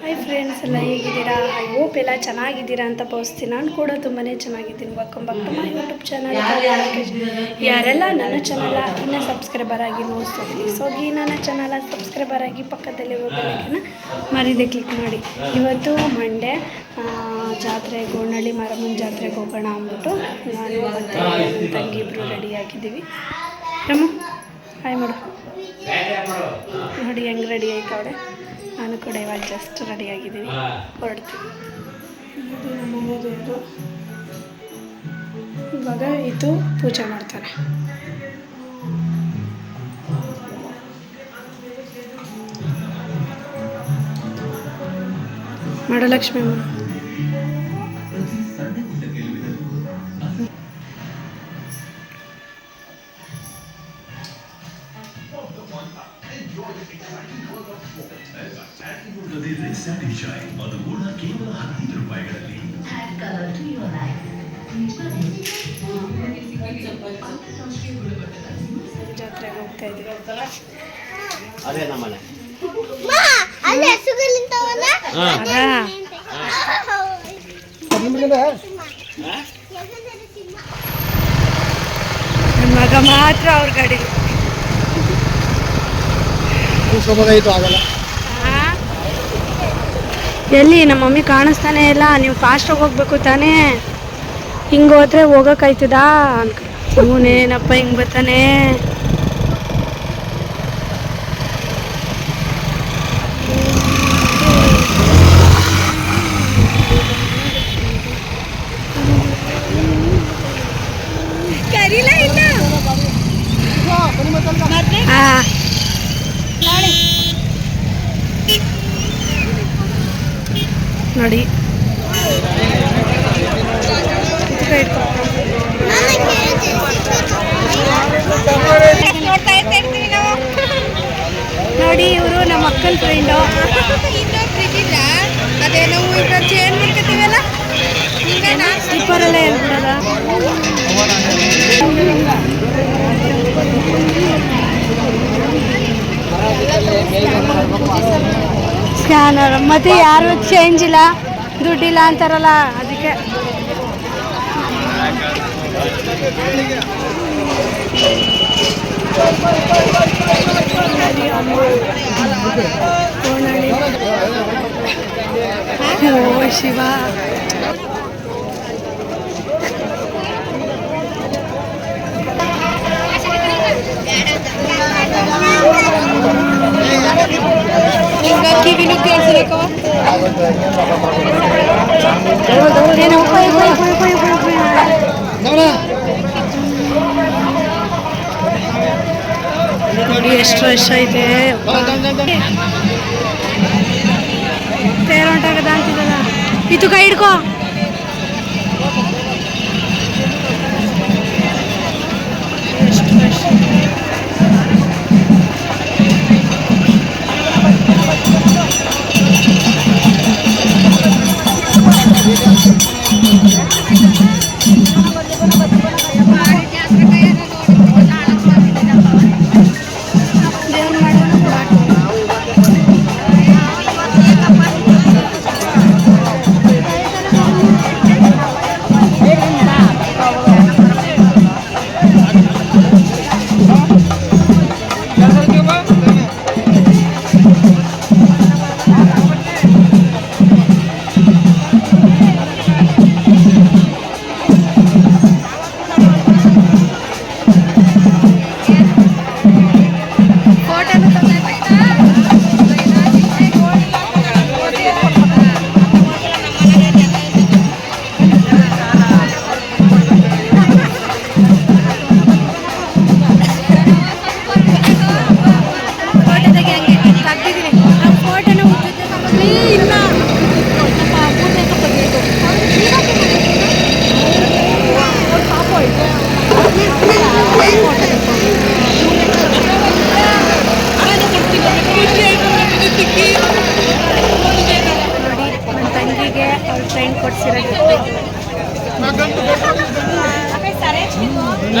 Hi friends ಎಲ್ಲ ಹೇಗಿದ್ದೀರಾ? I hope ಎಲ್ಲ ಚೆನ್ನಾಗಿದ್ದೀರಾ ಅಂತ ಭಾವಿಸ್ತೀನಿ. ನಾನು ಕೂಡ ತುಂಬಾ ಚೆನ್ನಾಗಿದ್ದೀನಿ. ವೆಲ್ಕಮ್ ಮೈ ಯೂಟ್ಯೂಬ್ ಚಾನಲ್ ಯಾರೆಲ್ಲ ನನ್ನ ಚಾನಲ್ ಇನ್ನೂ ಸಬ್ಸ್ಕ್ರೈಬರ್ ಆಗಿ ನೋಡ್ತೀನಿ ಸೊ ಈ ನನ್ನ ಚಾನಲ್ ಸಬ್ಸ್ಕ್ರೈಬರ್ ಆಗಿ ಪಕ್ಕದಲ್ಲಿ ಹೋಗಬೇಕನ್ನ ಮರಿದೆ ಕ್ಲಿಕ್ ಮಾಡಿ. ಇವತ್ತು ಮಂಡೆ ಜಾತ್ರೆ ಗೋಣಳ್ಳಿ ಮಾರಮ್ಮನ ಜಾತ್ರೆಗೆ ಹೋಗೋಣ ಅಂದ್ಬಿಟ್ಟು ನಾನು ಮತ್ತು ನನ್ನ ತಂಗಿ ಇಬ್ಬರು ರೆಡಿ ಆಗಿದ್ದೀವಿ. ರಮ್ಮ ಹಾಯ್ ಮಾಡು. ನೋಡಿ ಹೆಂಗೆ ರೆಡಿ ಆಯ್ತು ಅವಳೆ. ನಾನು ಕೂಡ ಇವಾಗ ಜಸ್ಟ್ ರೆಡಿ ಆಗಿದ್ದೀನಿ. ಹೊರಡ್ತೀನಿ. ಇದು ನಮ್ಮ ದೇವರು ಇವಾಗ ಇದು ಪೂಜೆ ಮಾಡ್ತಾರೆ. ಮಾಡಲಕ್ಷ್ಮಿ ಅಮ್ಮ. ಇದ್ದೀವಿ. ಅದೇ ನಮ್ಮನೆ ನನ್ನ ಮಗ ಮಾತ್ರ ಅವ್ರ ಗಾಡಿ. ಆಗಲ್ಲ. ಎಲ್ಲಿ ನಮ್ಮ ಮಮ್ಮಿ ಕಾಣಿಸ್ತಾನೆ ಇಲ್ಲ. ನೀವು ಫಾಸ್ಟಾಗಿ ಹೋಗ್ಬೇಕು ತಾನೇ. ಹಿಂಗೆ ಹೋದ್ರೆ ಹೋಗೋಕ್ಕಾಯ್ತದಾ? ಅನ್ಕ ಅವನೇನಪ್ಪ ಹಿಂಗೆ ಬರ್ತಾನೆ ಕರೀಲ ಇಲ್ಲ ಹಾಂ ನೋಡಿ ಇದ್ಕೆ ಇಟ್ಕೊ. ನೋಡ್ತಾ ಇರ್ತೀವಿ ನಾವು ನೋಡಿ ಇವರು ನಮ್ಮ ಅಕ್ಕನ ಫ್ರೆಂಡು ಇನ್ನೂ ಫ್ರಿಜ್ ಇಲ್ಲ ಅದೇ ನಾವು ಈಗ ಚೇಂಜ್ ಮಾಡ್ಕೊತೀವಲ್ಲ ಈಗ ನಾನು ಸ್ಕ್ಯಾನರ್. ಮತ್ತೆ ಯಾರು ಚೇಂಜ್ ಇಲ್ಲ? ದುಡ್ಡಿಲ್ಲ ಅಂತಾರಲ್ಲ ಅದಕ್ಕೆ. ಓ ಶಿವ. ರಶ್ ಐತೆ ತೇರ್ ಹೊಂಟಾಗದ ಇದು ಕೈ ಹಿಡ್ಕೋ.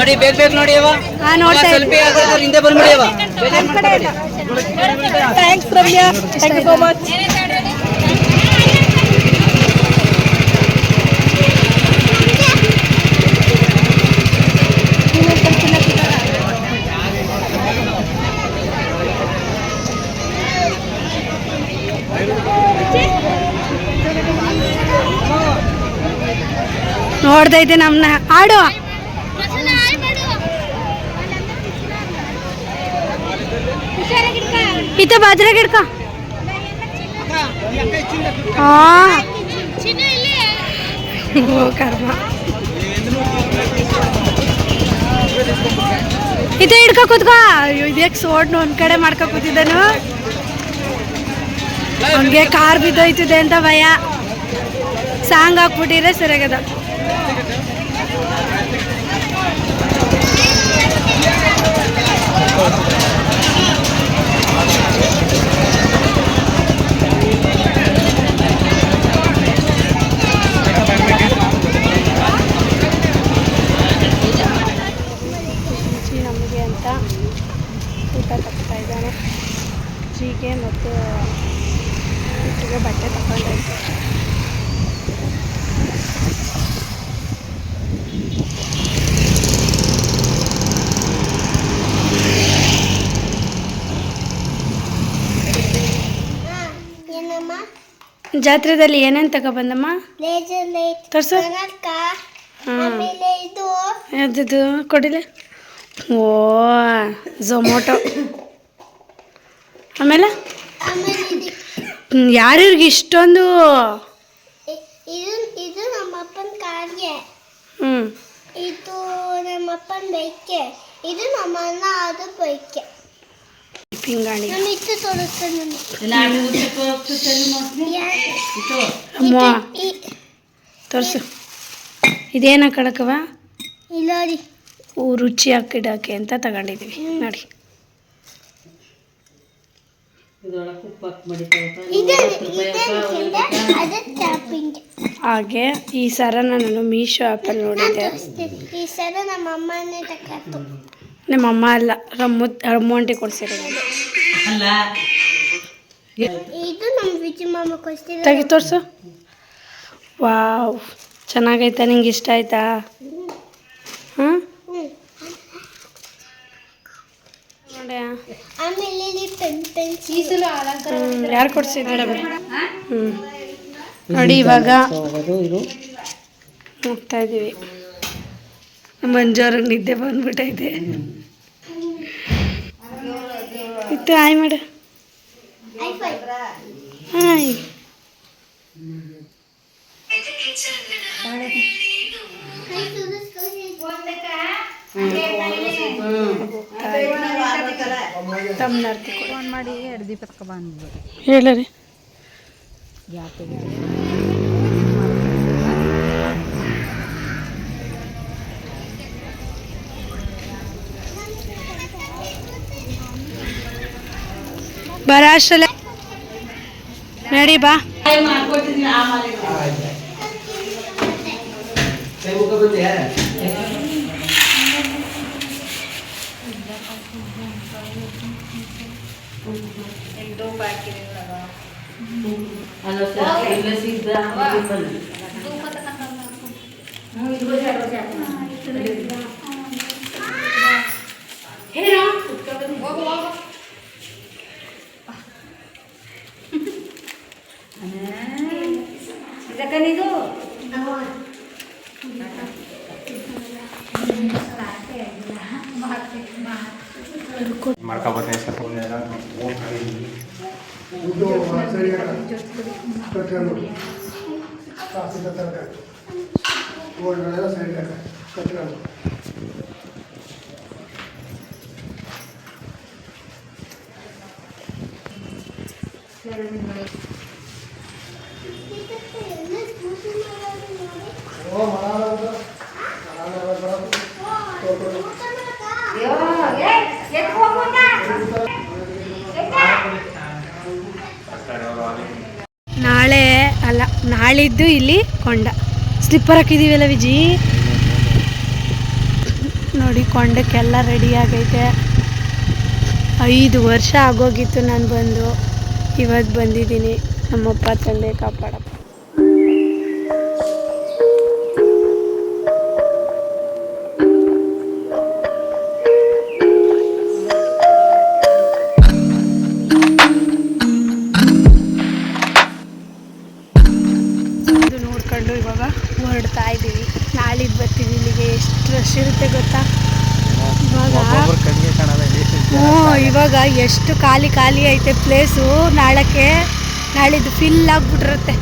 ನೋಡಿ ಬೇಗ ಬೇಗ ನೋಡಿ ಅವ ಹಾ ನೋಡ್ತಾ ಸ್ವಲ್ಪ ಹಿಂದೆ ಬಂದ್ಬಿಡಿ ಅವ thanks Ramya. Thank you so much ನೋಡ್ತಾ ಇದ್ದೆ ನಮ್ಮನ್ನ ಆಡು. ಇತ್ತ ಬಾಜ್ರ ಗಿಡ್ಕ ಇದೆ ಇತ ಹಿಡ್ಕ ಕೂತ್ಕೋ. ಇದಕ್ಕೆ ಸೋಡ್ನು ಒಂದ್ ಕಡೆ ಮಾಡ್ಕೊ ಕೂತಿದ್ದಾನು. ಅವನಿಗೆ ಕಾರ್ ಬಿದ್ದೋಯ್ತಿದೆ ಅಂತ ಭಯ. ಸಾಂಗ್ ಹಾಕ್ಬಿಟ್ಟಿದ್ರೆ ಸರಿಯಾಗದ. ಜಿ ನಮಗೆ ಅಂತ ಊಟ ತಗ್ತಾ ಇದ್ದಾನೆ. ಜಿಗೆ ಮತ್ತು ಇಟ್ಟಿಗೆ ಬಟ್ಟೆ ಏನಮ್ಮ ಜಾತ್ರೆದಲ್ಲಿ ಏನೇನು ತಗೊಬಂದಮ್ಮ? ತೋರ್ಸು. ಯಾವ್ದು ಕೊಡಿಲ್ಲ ಓ ಝೊಮೊಟೊ ಆಮೇಲೆ? ಆಮೇಲೆ ಇದು ಯಾರ್ಯಾರಿಗೆ ಇಷ್ಟೊಂದು ಇದು ಇದು ನಮ್ಮ ಅಪ್ಪನ ಕಾರ್ಗೆ ಹ್ಞೂ ಇದು ನಮ್ಮ ಅಪ್ಪನ ಬೈಕೆ ಇದು ನಮ್ಮ ಅಣ್ಣ ಅದು ಬೈಕೆ ಪಿಂಗಾಣಿ ನಾನು ಇತ್ತು ತೋರಿಸ್ತೇನೆ ಅಮ್ಮ ತೋರಿಸು. ಇದೇನ ಕಡಕವ? ಇಲ್ಲ ರೀ. ರುಚಿ ಹಾಕಿಡೋಕೆ ಅಂತ ತಗೊಂಡಿದ್ದೀವಿ. ನೋಡಿ. ಇದೆ ಅದೇ ಚಾಪಿಂಗ್ ಹಾಗೆ ಈ ಸರ ನಾನು ಮೀಶೋ ಆ್ಯಪಲ್ಲಿ ನೋಡಿದ್ದೆ. ಈ ಸರ ನಮ್ಮ ಅಮ್ಮನೇ ನಮ್ಮ ಅಮ್ಮ ಅಲ್ಲ ರಮ್ಮು ರಮ್ಮು ಕೊಡ್ಸಿರೋದು. ಇದು ನಮ್ಮ ಮಾಮ ತೆಗಿ ತೋರಿಸು. ವಾವ್ ಚೆನ್ನಾಗೈತಾ? ನಿಂಗೆ ಇಷ್ಟ ಆಯ್ತಾ? ಹಾಂ ಹ್ಮ್. ನೋಡಿ ಆಮೇಲೆ ಇಲ್ಲಿ ಪೆನ್ ಪೆನ್ಸಿಲ್ ಯಾರು ಕೊಡ್ಸಿದ್ದಾರೆ ಹ್ಞೂ ನೋಡಿ ಇವಾಗ ಹೋಗ್ತಾ ಇದ್ದೀವಿ ಮಂಜವ್ರಿಗೆ ನಿದ್ದೆ ಬಂದ್ಬಿಟ್ಟೈತೆ ಇತ್ತು ಆಯ್ ಮಾಡು. ಹಾಯ್. ಫೋನ್ ಮಾಡಿ ಎರಡು ದೀಪಕ್ಕೆ ಬಂದು ಹೇಳರಿ ಅಷ್ಟರಲ್ಲೇ ನಡಿ ಬಾ. एक दो पैकेट लगाओ हेलो सर इल्ले सीधा हम बन दो पता ना हम इधर से आते हैं हे राम उसका बस वो वो अरे जगह नहीं दो। markabatense ponerán otra Oh, malah ada, malah ada berapa? Ya, ya, ya, kau mana? ನಾಳಿದ್ದು ಇಲ್ಲಿ ಕೊಂಡ. ಸ್ಲಿಪ್ಪರ್ ಹಾಕಿದ್ದೀವಲ್ಲ ವಿಜಿ? ನೋಡಿ, ಕೊಂಡಕ್ಕೆಲ್ಲ ರೆಡಿ ಆಗೈತೆ. ಐದು ವರ್ಷ ಆಗೋಗಿತ್ತು ನಾನು ಬಂದು. ಇವತ್ತು ಬಂದಿದ್ದೀನಿ. ನಮ್ಮಪ್ಪ ತಂದೆ ಕಾಪಾಡಪ್ಪ. ಎಷ್ಟು ಖಾಲಿ ಖಾಲಿ ಐತೆ ಪ್ಲೇಸು ನಾಳಕ್ಕೆ ನಾಳಿದ್ದು ಫಿಲ್ ಆಗ್ಬಿಟ್ಟಿರುತ್ತೆ.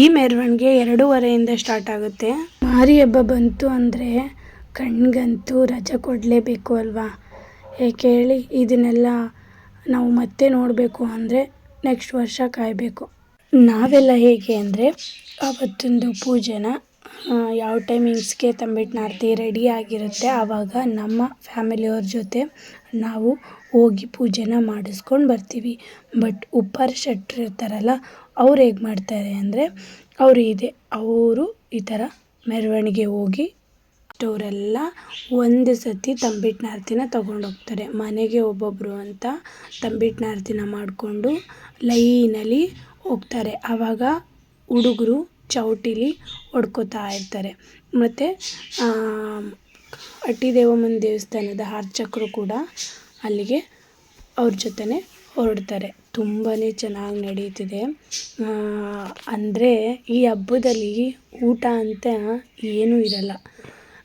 ಈ ಮೆರವಣಿಗೆ ಎರಡೂವರೆಯಿಂದ ಸ್ಟಾರ್ಟ್ ಆಗುತ್ತೆ. ಮಾರಿ ಹಬ್ಬ ಬಂತು ಅಂದರೆ ಕಣ್ಗಂತೂ ರಜೆ ಕೊಡಲೇಬೇಕು ಅಲ್ವಾ? ಏಕೆ ಹೇಳಿ, ಇದನ್ನೆಲ್ಲ ನಾವು ಮತ್ತೆ ನೋಡಬೇಕು ಅಂದರೆ ನೆಕ್ಸ್ಟ್ ವರ್ಷ ಕಾಯಬೇಕು. ನಾವೆಲ್ಲ ಹೇಗೆ ಅಂದರೆ ಅವತ್ತೊಂದು ಪೂಜೆನ ಯಾವ ಟೈಮಿಂಗ್ಸ್ಗೆ ತಂಬಿಟ್ಟು ರೆಡಿ ಆಗಿರುತ್ತೆ. ಆವಾಗ ನಮ್ಮ ಫ್ಯಾಮಿಲಿಯವ್ರ ಜೊತೆ ನಾವು ಹೋಗಿ ಪೂಜೆನ ಮಾಡಿಸ್ಕೊಂಡು ಬರ್ತೀವಿ. ಬಟ್ ಉಪ್ಪಾರ ಶೆಟ್ರು ಇರ್ತಾರಲ್ಲ, ಅವ್ರು ಹೇಗೆ ಮಾಡ್ತಾರೆ ಅಂದರೆ, ಅವರು ಇದೆ, ಅವರು ಈ ಥರ ಮೆರವಣಿಗೆ ಹೋಗಿ ಅವರೆಲ್ಲ ಒಂದು ಸತಿ ತಂಬಿಟ್ನಾರ್ತಿನ ಆರತಿನ ತೊಗೊಂಡೋಗ್ತಾರೆ ಮನೆಗೆ ಒಬ್ಬೊಬ್ಬರು ಅಂತ ತಂಬಿಟ್ಟಿನ ಆರತಿನ ಮಾಡಿಕೊಂಡು ಲೈನಲ್ಲಿ ಹೋಗ್ತಾರೆ. ಆವಾಗ ಹುಡುಗರು ಚೌಟಿಲಿ ಹೊಡ್ಕೋತಾ ಇರ್ತಾರೆ. ಮತ್ತು ಅಟ್ಟಿದೇವಮ್ಮನ ದೇವಸ್ಥಾನದ ಅರ್ಚಕರು ಕೂಡ ಅಲ್ಲಿಗೆ ಅವ್ರ ಜೊತೆನೇ ಹೊರಡ್ತಾರೆ. ತುಂಬಾ ಚೆನ್ನಾಗಿ ನಡೀತಿದೆ. ಅಂದರೆ ಈ ಹಬ್ಬದಲ್ಲಿ ಊಟ ಅಂತ ಏನೂ ಇರಲ್ಲ.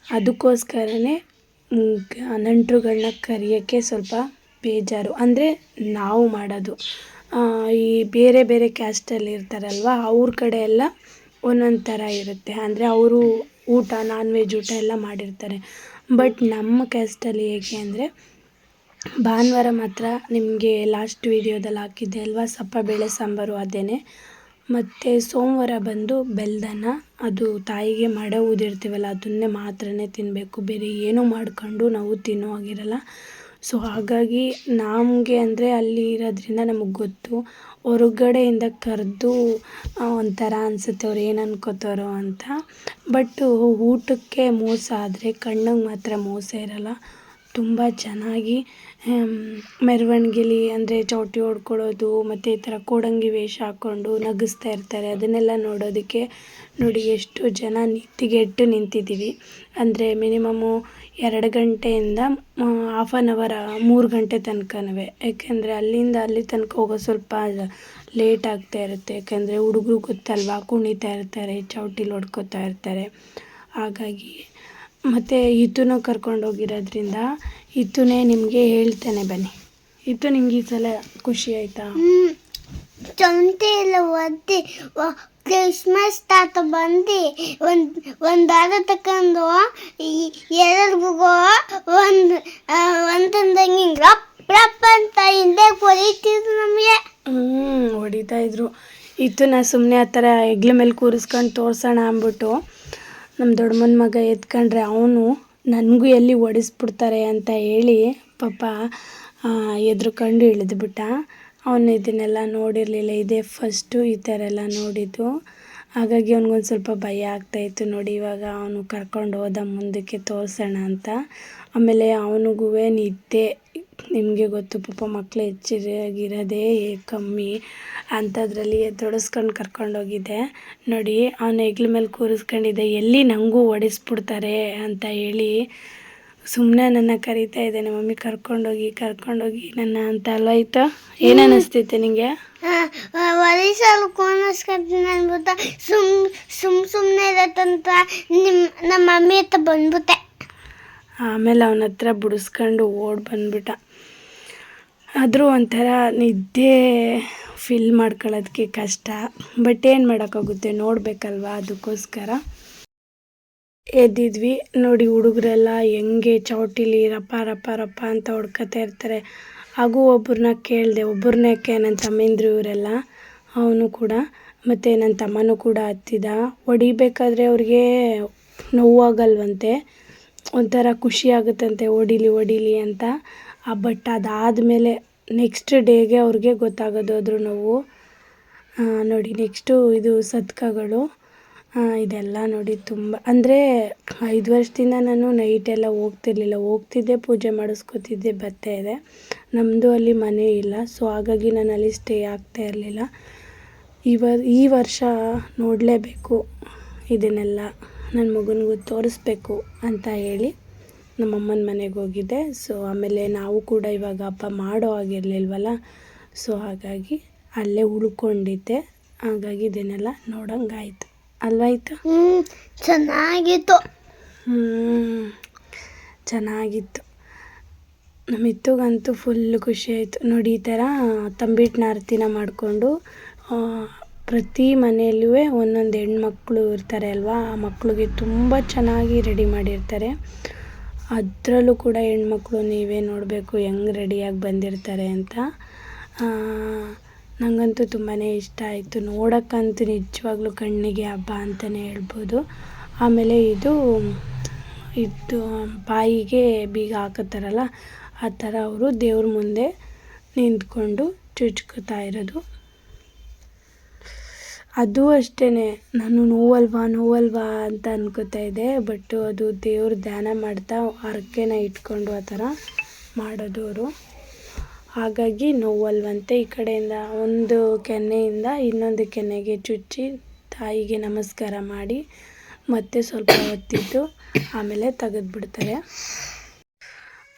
ಅದಕ್ಕೋಸ್ಕರನೇ ನೆಂಟರುಗಳ್ನ ಕರೆಯೋಕ್ಕೆ ಸ್ವಲ್ಪ ಬೇಜಾರು. ಅಂದರೆ ನಾವು ಮಾಡೋದು. ಈ ಬೇರೆ ಬೇರೆ ಕ್ಯಾಸ್ಟಲ್ಲಿ ಇರ್ತಾರಲ್ವ, ಅವ್ರ ಕಡೆ ಎಲ್ಲ ಒಂದೊಂದು ಥರ ಇರುತ್ತೆ. ಅಂದರೆ ಅವರು ಊಟ ನಾನ್ ವೆಜ್ ಊಟ ಎಲ್ಲ ಮಾಡಿರ್ತಾರೆ. ಬಟ್ ನಮ್ಮ ಕ್ಯಾಸ್ಟಲ್ಲಿ ಹೇಗೆ ಅಂದರೆ ಭಾನುವಾರ ಮಾತ್ರ ನಿಮಗೆ ಲಾಸ್ಟ್ ವೀಡಿಯೋದಲ್ಲಿ ಹಾಕಿದ್ದೆ ಅಲ್ವಾ? ಸಪ್ಪ ಬೇಳೆ ಸಾಂಬಾರು ಅದೇನೆ. ಮತ್ತು ಸೋಮವಾರ ಬಂದು ಬೆಲ್ಲದನ್ನ ಅದು ತಾಯಿಗೆ ಮಡ ಊದಿರ್ತೀವಲ್ಲ, ಅದನ್ನೇ ಮಾತ್ರನೇ ತಿನ್ನಬೇಕು ಬೇರೆ ಏನೂ ಮಾಡ್ಕೊಂಡು ನಾವು ತಿನ್ನೋ ಆಗಿರಲ್ಲ ಸೊ ಹಾಗಾಗಿ ನಮಗೆ ಅಂದರೆ ಅಲ್ಲಿ ಇರೋದ್ರಿಂದ ನಮಗೆ ಗೊತ್ತು. ಹೊರಗಡೆಯಿಂದ ಕರೆದು ಒಂಥರ ಅನಿಸುತ್ತೆ ಅವ್ರು ಏನು ಅನ್ಕೋತಾರೋ ಅಂತ. ಬಟ್ ಊಟಕ್ಕೆ ಮೋಸ ಆದರೆ ಕಣ್ಣಿಗೆ ಮಾತ್ರ ಮೋಸ ಇರಲ್ಲ. ತುಂಬ ಚೆನ್ನಾಗಿ ಮೆರವಣಿಗೆಲಿ ಅಂದರೆ ಚೌಟಿ ಹೊಡ್ಕೊಳ್ಳೋದು ಮತ್ತು ಈ ಥರ ಕೋಡಂಗಿ ವೇಷ ಹಾಕ್ಕೊಂಡು ನಗಿಸ್ತಾ ಇರ್ತಾರೆ. ಅದನ್ನೆಲ್ಲ ನೋಡೋದಕ್ಕೆ ನೋಡಿ ಎಷ್ಟು ಜನ ನಿತ್ತಿಗೆಟ್ಟು ನಿಂತಿದ್ದೀವಿ. ಅಂದರೆ ಮಿನಿಮಮ್ಮು ಎರಡು ಗಂಟೆಯಿಂದ ಹಾಫ್ ಆನ್ ಅವರ್ ಮೂರು ಗಂಟೆ ತನಕನೂ ಯಾಕೆಂದರೆ ಅಲ್ಲಿಂದ ಅಲ್ಲಿ ತನಕ ಹೋಗೋ ಸ್ವಲ್ಪ ಲೇಟ್ ಆಗ್ತಾ ಇರುತ್ತೆ. ಯಾಕೆಂದರೆ ಹುಡುಗರು ಗೊತ್ತಲ್ವಾ, ಕುಣಿತಾ ಇರ್ತಾರೆ, ಚೌಟಿಲಿ ಹೊಡ್ಕೋತಾ ಇರ್ತಾರೆ. ಹಾಗಾಗಿ ಮತ್ತು ಈತನೂ ಕರ್ಕೊಂಡು ಹೋಗಿರೋದ್ರಿಂದ ಈತನೇ ನಿಮಗೆ ಹೇಳ್ತೇನೆ ಬನ್ನಿ. ಇತ್ತು ನಿಮ್ಗೆ ಈ ಸಲ ಖುಷಿ ಆಯಿತಾ? ಚಮಟೆ ಎಲ್ಲ ಒದ್ದಿ ಕ್ರಿಸ್ಮಸ್ ತಾತ ಬಂದು ಒಂದು ಒಂದು ದಾರ ತಕೊಂಡು ಎಲ್ರಿಗೂ ಒಂದು ಒಂದೊಂದಂಗೆ ಹಿಂಗೆ ರಪ್ ರಪ್ ಅಂತ ಹಿಂದೆ ಹೊಡಿತಿದ್ರು ನಮಗೆ. ಹ್ಞೂ ಹೊಡಿತಾ ಇದ್ರು. ಈತನ ಸುಮ್ಮನೆ ಆ ಥರ ಹೆಗ್ಲ ಮೇಲೆ ಕೂರಿಸ್ಕೊಂಡು ತೋರ್ಸೋಣ ಅಂದ್ಬಿಟ್ಟು ನಮ್ಮ ದೊಡ್ಡಮ್ಮನ ಮಗ ಎತ್ಕೊಂಡ್ರೆ ಅವನು ನನಗೂ ಎಲ್ಲಿ ಓಡಿಸ್ಬಿಡ್ತಾರೆ ಅಂತ ಹೇಳಿ ಪಾಪ ಎದ್ರುಕೊಂಡು ಇಳಿದ್ಬಿಟ್ಟ ಅವನು ಇದನ್ನೆಲ್ಲ ನೋಡಿರಲಿಲ್ಲ. ಇದೇ ಫಸ್ಟು ಈ ಥರ ಎಲ್ಲ ನೋಡಿದ್ದು. ಹಾಗಾಗಿ ಅವ್ನಿಗೊಂದು ಸ್ವಲ್ಪ ಭಯ ಆಗ್ತಾಯಿತ್ತು ನೋಡಿ, ಇವಾಗ ಅವನು ಕರ್ಕೊಂಡು ಹೋದ ಮುಂದಕ್ಕೆ ತೋರಿಸೋಣ ಅಂತ. ಆಮೇಲೆ ಅವನಿಗೂ ನಿದ್ದೆ ನಿಮಗೆ ಗೊತ್ತು ಪಾಪ ಮಕ್ಕಳು ಹೆಚ್ಚಿರಾಗಿರೋದೇ ಕಮ್ಮಿ. ಅಂಥದ್ರಲ್ಲಿ ಎದ್ದೊಡಿಸ್ಕೊಂಡು ಕರ್ಕೊಂಡೋಗಿದ್ದೆ ನೋಡಿ ಅವನ ಹೆಗ್ಲ ಮೇಲೆ ಕೂರಿಸ್ಕೊಂಡಿದ್ದೆ ಎಲ್ಲಿ ನನಗೂ ಓಡಿಸ್ಬಿಡ್ತಾರೆ ಅಂತ ಹೇಳಿ ಸುಮ್ಮನೆ ನನ್ನ ಕರಿತಾ ಇದೆ ನಮ್ಮ ಮಮ್ಮಿ ಕರ್ಕೊಂಡೋಗಿ ಕರ್ಕೊಂಡೋಗಿ ನನ್ನ ಅಂತ ಅಲ್ವಾಯ್ತು ಏನು ಅನ್ನಿಸ್ತೈತೆ ನಿಂಗೆ? ಒರಿಸಲು ಕೋನಸ್ಕೊತೀನಿ ಅನ್ಬಿಟ್ಟು ಸುಮ್ ಸುಮ್ ಸುಮ್ಮನೆ ಇರತ್ತಂತ ನಿಮ್ಮ ನಮ್ಮ ಮಮ್ಮಿ ಹತ್ರ ಬಂದ್ಬಿಟ್ಟೆ. ಆಮೇಲೆ ಅವನ ಹತ್ರ ಬಿಡಿಸ್ಕೊಂಡು ಓಡ್ ಬಂದ್ಬಿಟ್ಟ. ಆದರೂ ಒಂಥರ ನಿದ್ದೆ ಫಿಲ್ ಮಾಡ್ಕೊಳ್ಳೋದಕ್ಕೆ ಕಷ್ಟ. ಬಟ್ ಏನು ಮಾಡೋಕ್ಕಾಗುತ್ತೆ? ನೋಡಬೇಕಲ್ವಾ? ಅದಕ್ಕೋಸ್ಕರ. ಎದ್ದಿದ್ವಿ. ನೋಡಿ ಹುಡುಗರೆಲ್ಲ ಹೆಂಗೆ ಚೌಟಿಲಿ ರಪ್ಪ ರಪ್ಪ ರಪ್ಪ ಅಂತ ಹೊಡ್ಕೊತಾ ಇರ್ತಾರೆ. ಹಾಗೂ ಒಬ್ಬರನ್ನ ಕೇಳಿದೆ. ಒಬ್ಬರನ್ನ ಯಾಕೆ? ನನ್ನ ತಮ್ಮಂದ್ರು ಇವರೆಲ್ಲ. ಅವನು ಕೂಡ. ಮತ್ತು ನನ್ನ ತಮ್ಮನೂ ಕೂಡ ಹತ್ತಿದ. ಹೊಡಿಬೇಕಾದ್ರೆ ಅವ್ರಿಗೆ ನೋವಾಗಲ್ವಂತೆ. ಒಂಥರ ಖುಷಿ ಆಗುತ್ತಂತೆ. ಹೊಡಿಲಿ ಹೊಡಿಲಿ ಅಂತ. ಆ ಬಟ್ ಅದಾದಮೇಲೆ ನೆಕ್ಸ್ಟ್ ಡೇಗೆ ಅವ್ರಿಗೆ ಗೊತ್ತಾಗೋದು ಅದ್ರ ನೋವು ನೋಡಿ ನೆಕ್ಸ್ಟು ಇದು ಸತ್ಕಗಳು ಇದೆಲ್ಲ ನೋಡಿ ತುಂಬ, ಅಂದರೆ ಐದು ವರ್ಷದಿಂದ ನಾನು ನೈಟೆಲ್ಲ ಹೋಗ್ತಿರ್ಲಿಲ್ಲ. ಹೋಗ್ತಿದ್ದೆ, ಪೂಜೆ ಮಾಡಿಸ್ಕೊತಿದ್ದೆ, ಬರ್ತಾ ಇದೆ. ನಮ್ಮದು ಅಲ್ಲಿ ಮನೆ ಇಲ್ಲ ಸೊ ಹಾಗಾಗಿ ನಾನು ಅಲ್ಲಿ ಸ್ಟೇ ಆಗ್ತಾ ಇರಲಿಲ್ಲ. ಈ ಈ ವರ್ಷ ನೋಡಲೇಬೇಕು, ಇದನ್ನೆಲ್ಲ ನನ್ನ ಮಗನಿಗೂ ತೋರಿಸ್ಬೇಕು ಅಂತ ಹೇಳಿ. ನಮ್ಮಮ್ಮನ ಮನೆಗೆ ಹೋಗಿದ್ದೆ. ಸೊ ಆಮೇಲೆ ನಾವು ಕೂಡ ಇವಾಗ ಅಪ್ಪ ಮಾಡೋ ಆಗಿರಲಿಲ್ವಲ್ಲ ಸೊ ಹಾಗಾಗಿ ಅಲ್ಲೇ ಉಳ್ಕೊಂಡಿದ್ದೆ. ಹಾಗಾಗಿ ಇದನ್ನೆಲ್ಲ ನೋಡೋಂಗಾಯ್ತು. ಅಲ್ವಾಯ್ತು ಚೆನ್ನಾಗಿತ್ತು. ಹ್ಞೂ ಚೆನ್ನಾಗಿತ್ತು. ನಮ್ಮ ಇತ್ತಗಂತೂ ಫುಲ್ ಖುಷಿ ಆಯಿತು. ನೋಡಿ ಈ ಥರ ತಂಬಿಟ್ಟಿನ ಆರತಿನ ಮಾಡಿಕೊಂಡು ಪ್ರತಿ ಮನೆಯಲ್ಲೂ ಒಂದೊಂದು ಹೆಣ್ಮಕ್ಳು ಇರ್ತಾರೆ ಅಲ್ವಾ? ಆ ಮಕ್ಕಳಿಗೆ ತುಂಬ ಚೆನ್ನಾಗಿ ರೆಡಿ ಮಾಡಿರ್ತಾರೆ. ಅದರಲ್ಲೂ ಕೂಡ ಹೆಣ್ಮಕ್ಳು ನೀವೇ ನೋಡಬೇಕು ಹೆಂಗೆ ರೆಡಿಯಾಗಿ ಬಂದಿರ್ತಾರೆ ಅಂತ. ನನಗಂತೂ ತುಂಬಾ ಇಷ್ಟ ಆಯಿತು. ನೋಡೋಕ್ಕಂತೂ ನಿಜವಾಗ್ಲೂ ಕಣ್ಣಿಗೆ ಹಬ್ಬ ಅಂತಲೇ ಹೇಳ್ಬೋದು. ಆಮೇಲೆ ಇದು ಇದು ಬಾಯಿಗೆ ಬೀಗ ಹಾಕತ್ತಾರಲ್ಲ, ಆ ಥರ ಅವರು ದೇವ್ರ ಮುಂದೆ ನಿಂತ್ಕೊಂಡು ಚುಚ್ಕೋತಾ ಇರೋದು. ಅದು ಅಷ್ಟೇ ನಾನು ನೋವಲ್ವಾ ನೋವಲ್ವಾ ಅಂತ ಅನ್ಕೋತಾ ಇದ್ದೆ. ಬಟ್ ಅದು ದೇವ್ರ ಧ್ಯಾನ ಮಾಡ್ತಾ ಹರಕೆನ ಇಟ್ಕೊಂಡು ಆ ಥರ ಮಾಡೋದು ಅವರು. ಹಾಗಾಗಿ ನೋವಲ್ವಂತೆ ಈ ಕಡೆಯಿಂದ ಒಂದು ಕೆನ್ನೆಯಿಂದ ಇನ್ನೊಂದು ಕೆನ್ನೆಗೆ ಚುಚ್ಚಿ ತಾಯಿಗೆ ನಮಸ್ಕಾರ ಮಾಡಿ ಮತ್ತೆ ಸ್ವಲ್ಪ ಹೊತ್ತಿದ್ದು ಆಮೇಲೆ ತೆಗೆದ್ಬಿಡ್ತಾರೆ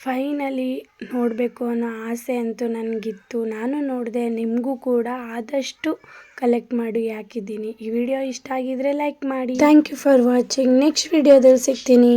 ಫೈನಲಿ ನೋಡಬೇಕು ಅನ್ನೋ ಆಸೆ ಅಂತೂ ನನಗಿತ್ತು. ನಾನು ನೋಡಿದೆ ನಿಮಗೂ ಕೂಡ ಆದಷ್ಟು ಕಲೆಕ್ಟ್ ಮಾಡಿ ಹಾಕಿದ್ದೀನಿ ಈ ವಿಡಿಯೋ ಇಷ್ಟ ಆಗಿದ್ರೆ ಲೈಕ್ ಮಾಡಿ. Thank you for watching next ವಿಡಿಯೋದಲ್ಲಿ ಸಿಗ್ತೀನಿ.